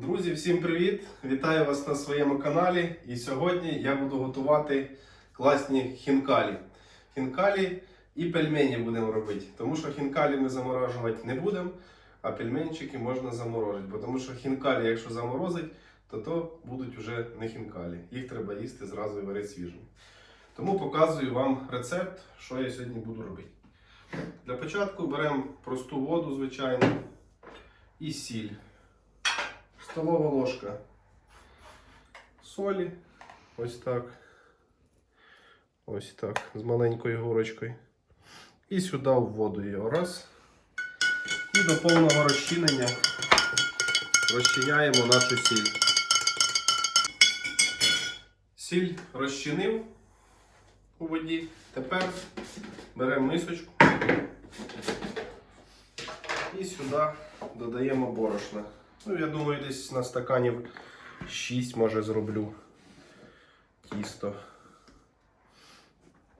Друзі, всім привіт! Вітаю вас на своєму каналі. І сьогодні я буду готувати класні хінкалі. Хінкалі і пельмені будемо робити. Тому що хінкалі ми заморожувати не будемо, а пельменчики можна заморозити. Бо Тому що хінкалі, якщо заморозить, то то будуть вже не хінкалі. Їх треба їсти зразу і варити свіжими. Тому показую вам рецепт, що я сьогодні буду робити. Для початку беремо просту воду, звичайно, і сіль столова ложка солі. Ось так. Ось так. З маленькою горочкою. І сюди в воду його раз. І до повного розчинення розчиняємо нашу сіль. Сіль розчинив у воді. Тепер беремо мисочку і сюди додаємо борошна. Ну, я думаю, десь на стаканів 6 може зроблю тісто.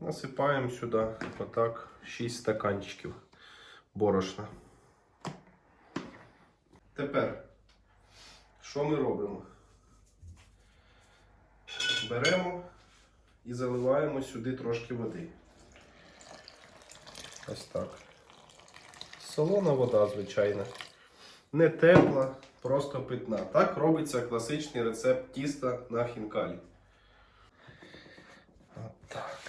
Насипаємо сюди отак 6 стаканчиків борошна. Тепер, що ми робимо? Беремо і заливаємо сюди трошки води. Ось так. Солона вода, звичайно. Не тепла, просто питна. Так робиться класичний рецепт тіста на хінкалі. Отак.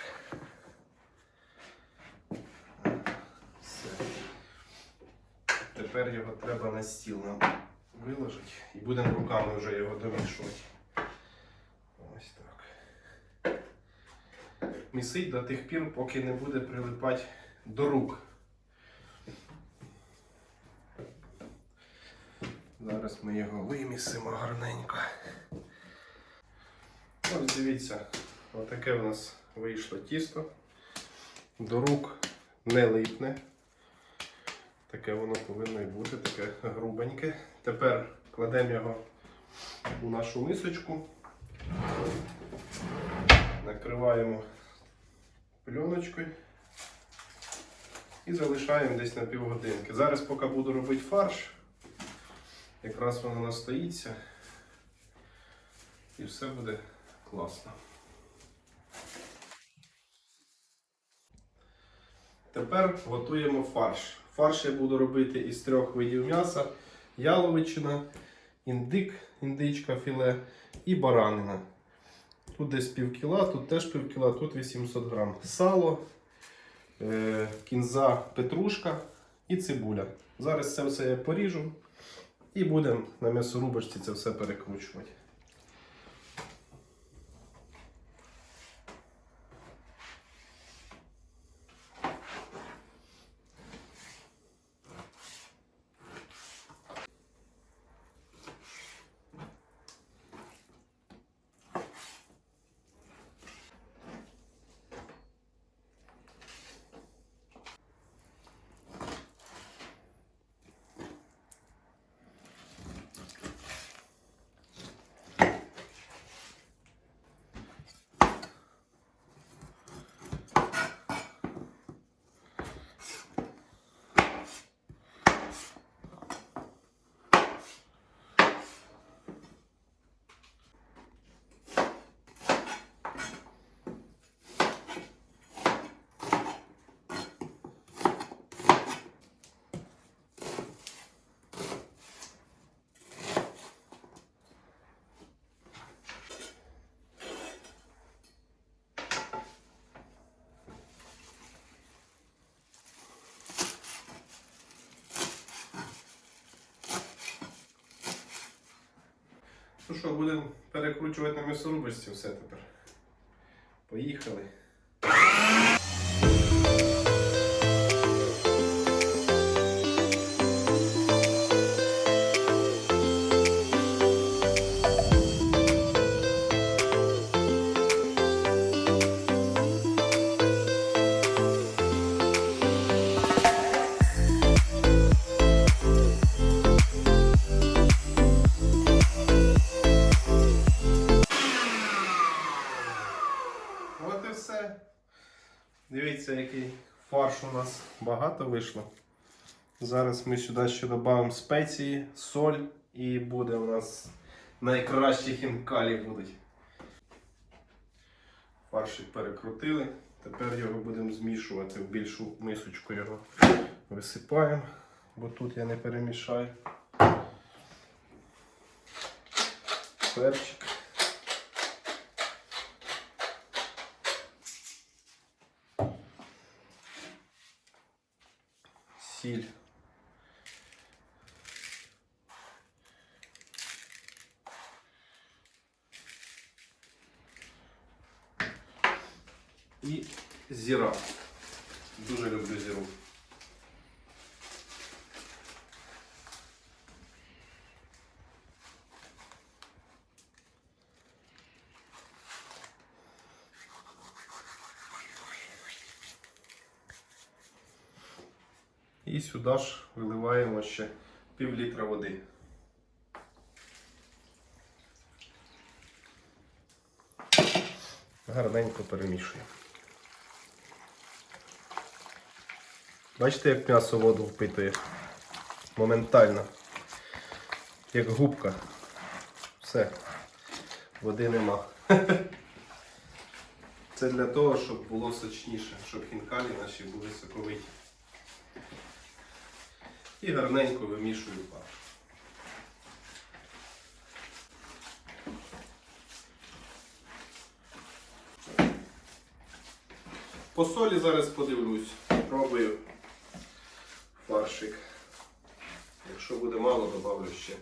Все. Тепер його треба на стіл нам виложити і будемо руками вже його домішувати. Ось так. Місить до тих пір, поки не буде прилипати до рук. Зараз його вимісимо гарненько. Ось дивіться, отаке в нас вийшло тісто. До рук не липне. Таке воно повинно і бути, таке грубеньке. Тепер кладемо його у нашу мисочку, накриваємо пленочкою і залишаємо десь на півгодинки. Зараз, поки буду робити фарш, якраз воно настоїться і все буде класно. Тепер готуємо фарш. Фарш я буду робити із трьох видів м'яса: яловичина, індик, індичка, філе і баранина. Тут десь пів кіла, тут теж пів кіла, тут 800 грам. Сало, е, кінза, петрушка і цибуля. Зараз це все я поріжу. І будемо на м'ясорубочці це все перекручувати. Що, будемо перекручувати на м'ясорубочці все тепер. Поїхали. Фарш у нас багато вийшло. Зараз ми сюди ще додамо спеції, соль, І буде у нас найкращі хінкалі будуть. Фаршик перекрутили. Тепер його будемо змішувати в більшу мисочку його висипаємо, бо тут я не перемішаю. Перчик. Сіль. І зіра. І сюди ж виливаємо ще пів літра води. Гарненько перемішуємо. Бачите, як м'ясо воду впитує? Моментально. Як губка. Все. Води нема. Це для того, щоб було сочніше, щоб хінкалі наші були соковиті. І гарненько вимішую фарш. По солі зараз подивлюсь, пробую фаршик. Якщо буде мало, додавлю ще.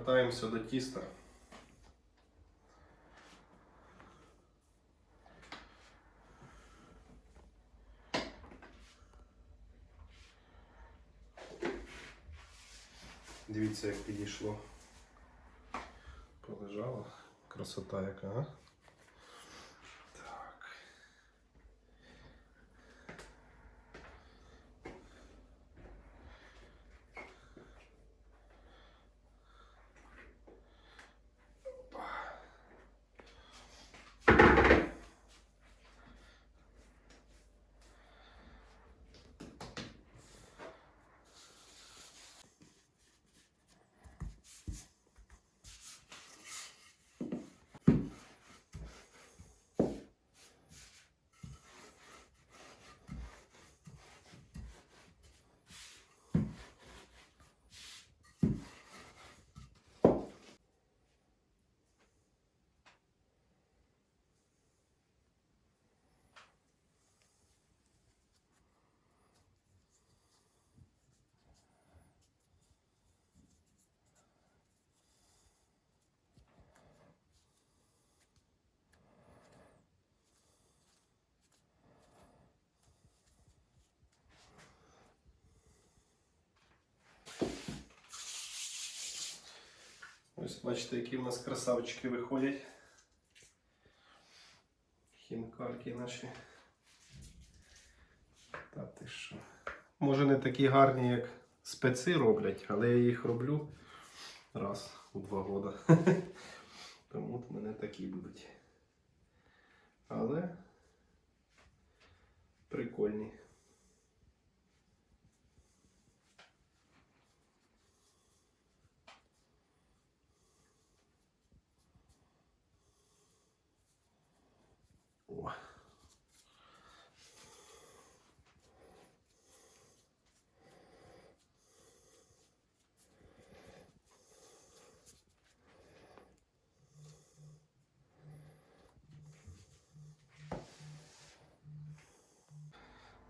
Повертаємося до тіста. Дивіться, як підійшло. Полежало. Красота яка, а? Ось бачите, які в нас красавчики виходять. Хінкальки наші. Та ти що. Може не такі гарні, як специ роблять, але я їх роблю раз у два роки. Тому от в мене такі будуть. Але прикольні.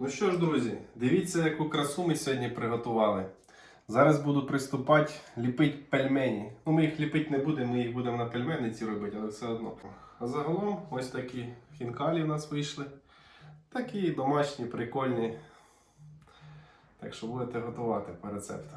Ну що ж, друзі, дивіться, яку красу ми сьогодні приготували. Зараз буду приступати ліпити пельмені. Ну, ми їх ліпити не будемо, ми їх будемо на пельмениці робити, але все одно. А загалом ось такі хінкалі у нас вийшли. Такі домашні, прикольні. Так що будете готувати по рецепту.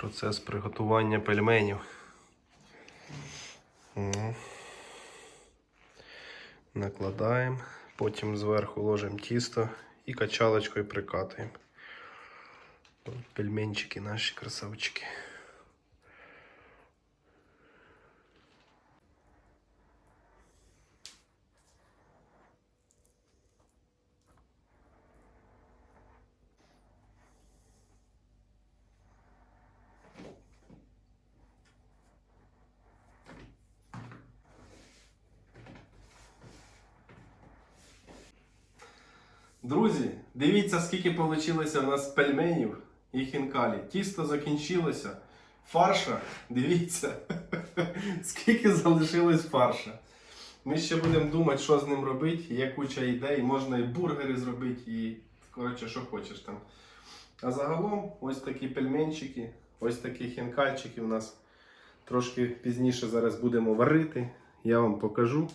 Процес приготування пельменів. Накладаємо, потім зверху ложимо тісто і качалочкою прикатуємо. Пельменчики наші красавчики. Друзі, дивіться, скільки вийшло в нас пельменів і хінкалі. Тісто закінчилося. Фарша, дивіться, скільки залишилось фарша. Ми ще будемо думати, що з ним робити. Є куча ідей, можна і бургери зробити, і коротше, що хочеш там. А загалом ось такі пельменчики, ось такі хінкальчики у нас. Трошки пізніше зараз будемо варити. Я вам покажу,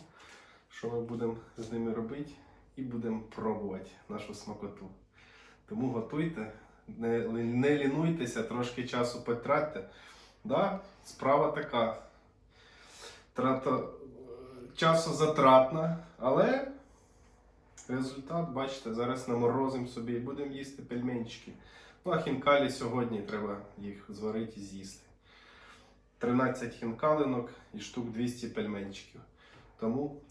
що ми будемо з ними робити і будемо пробувати нашу смакоту. Тому готуйте, не, не лінуйтеся, трошки часу потратьте. Да, справа така. Трата, часу затратна, але результат, бачите, зараз наморозимо собі і будемо їсти пельменчики. Ну, а хінкалі сьогодні треба їх зварити і з'їсти. 13 хінкалинок і штук 200 пельменчиків. Тому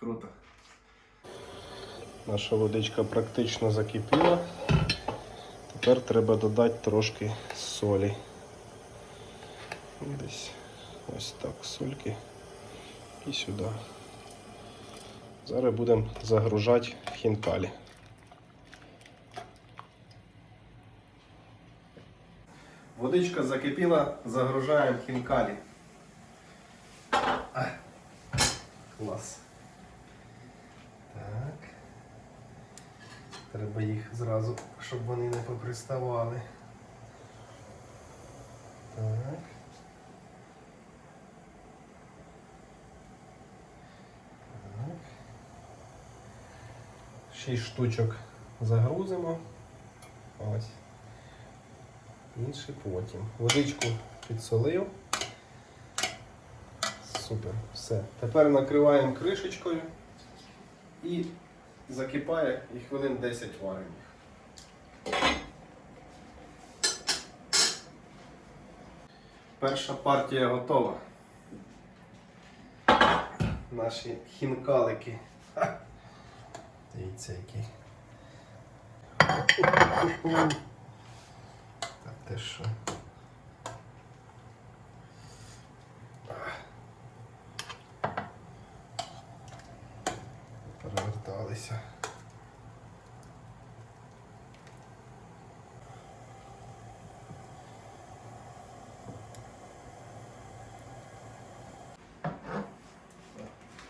круто. Наша водичка практично закипіла. Тепер треба додати трошки солі. Десь ось так сольки і сюди. Зараз будемо загружати в хінкалі. Водичка закипіла, загружаємо хінкалі. Клас. Треба їх зразу, щоб вони не поприставали. Так. Так. Шість штучок загрузимо. Ось. Інші потім. Водичку підсолив. Супер, все. Тепер накриваємо кришечкою і закипає і хвилин 10 варимо. Перша партія готова. Наші хінкалики. Дивіться які. Та ти що? Переверталися.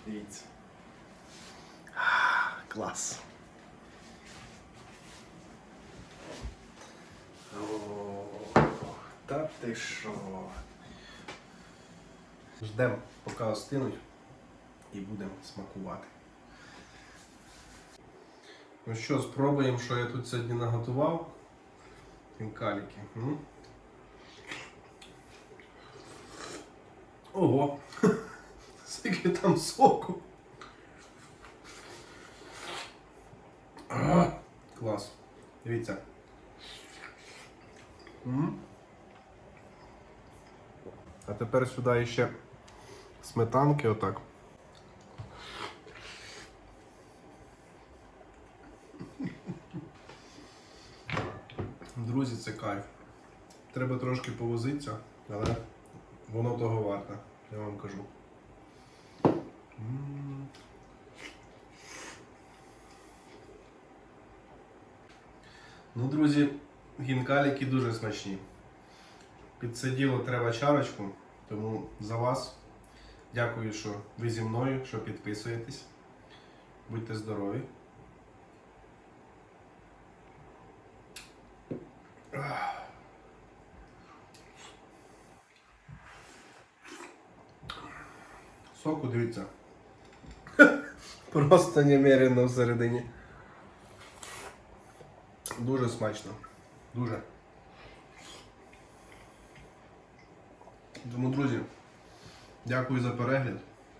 Дивіться. Клас. О, Та ти що? Ждемо, поки остинуть і будемо смакувати. Ну що, спробуємо, що я тут сьогодні наготував. Хінкаліки. Ого! Скільки там соку. Клас. Дивіться. А тепер сюди ще сметанки отак. Друзі, це кайф. Треба трошки повозитися, але воно того варте, я вам кажу. Ну, друзі, гінкаліки дуже смачні. Під це діло треба чарочку, тому за вас дякую, що ви зі мною, що підписуєтесь. Будьте здорові. Соку, дивіться. Просто немерено всередині. Дуже смачно. Дуже. Тому, друзі, дякую за перегляд.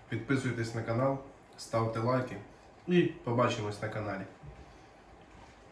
Підписуйтесь на канал, ставте лайки і побачимось на каналі.